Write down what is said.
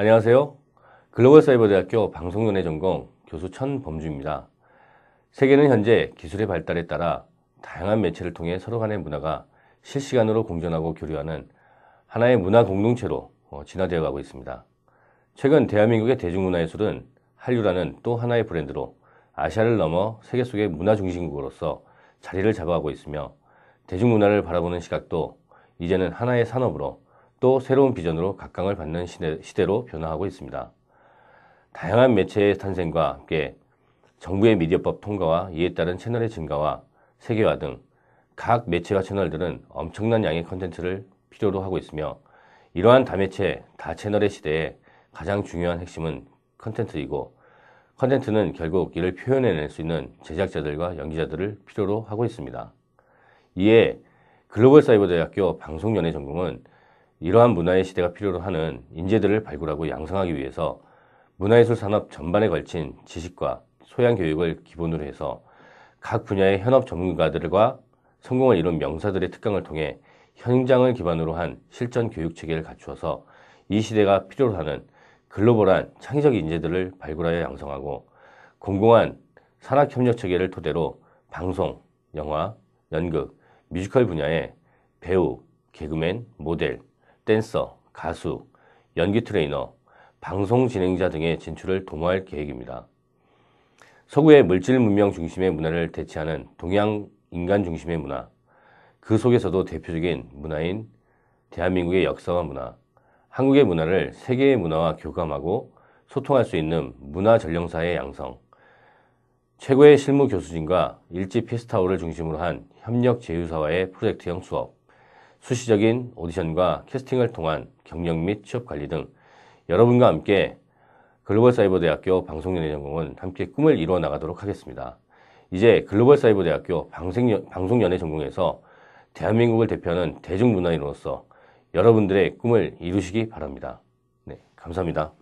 안녕하세요. 글로벌 사이버대학교 방송연애 전공 교수 천범주입니다. 세계는 현재 기술의 발달에 따라 다양한 매체를 통해 서로 간의 문화가 실시간으로 공존하고 교류하는 하나의 문화 공동체로 어, 진화되어 가고 있습니다. 최근 대한민국의 대중문화 예술은 한류라는 또 하나의 브랜드로 아시아를 넘어 세계 속의 문화 중심국으로서 자리를 잡아가고 있으며 대중문화를 바라보는 시각도 이제는 하나의 산업으로 또 새로운 비전으로 각광을 받는 시대, 로 변화하고 있습니다. 다양한 매체의 탄생과 함께 정부의 미디어법 통과와 이에 따른 채널의 증가와 세계화 등 각 매체와 채널들은 엄청난 양의 컨텐츠를 필요로 하고 있으며 이러한 다매체, 다채널의 시대에 가장 중요한 핵심은 컨텐츠이고 컨텐츠는 결국 이를 표현해낼 수 있는 제작자들과 연기자들을 필요로 하고 있습니다. 이에 글로벌 사이버대학교 방송연예 전공은 이러한 문화의 시대가 필요로 하는 인재들을 발굴하고 양성하기 위해서 문화예술 산업 전반에 걸친 지식과 소양 교육을 기본으로 해서 각 분야의 현업 전문가들과 성공을 이룬 명사들의 특강을 통해 현장을 기반으로 한 실전 교육 체계를 갖추어서 이 시대가 필요로 하는 글로벌한 창의적 인재들을 발굴하여 양성하고 공공한 산학협력 체계를 토대로 방송, 영화, 연극, 뮤지컬 분야에 배우, 개그맨, 모델, 댄서, 가수, 연기 트레이너, 방송 진행자 등의 진출을 도모할 계획입니다. 서구의 물질 문명 중심의 문화를 대체하는 동양 인간 중심의 문화, 그 속에서도 대표적인 문화인 대한민국의 역사와 문화, 한국의 문화를 세계의 문화와 교감하고 소통할 수 있는 문화 전령사의 양성, 최고의 실무 교수진과 일지 피스타워를 중심으로 한 협력 제휴사와의 프로젝트형 수업, 수시적인 오디션과 캐스팅을 통한 경력 및 취업 관리 등 여러분과 함께 글로벌 사이버 대학교 방송연예 전공은 함께 꿈을 이루어 나가도록 하겠습니다. 이제 글로벌 사이버 대학교 방송연예 전공에서 대한민국을 대표하는 대중문화인으로서 여러분들의 꿈을 이루시기 바랍니다. 네, 감사합니다.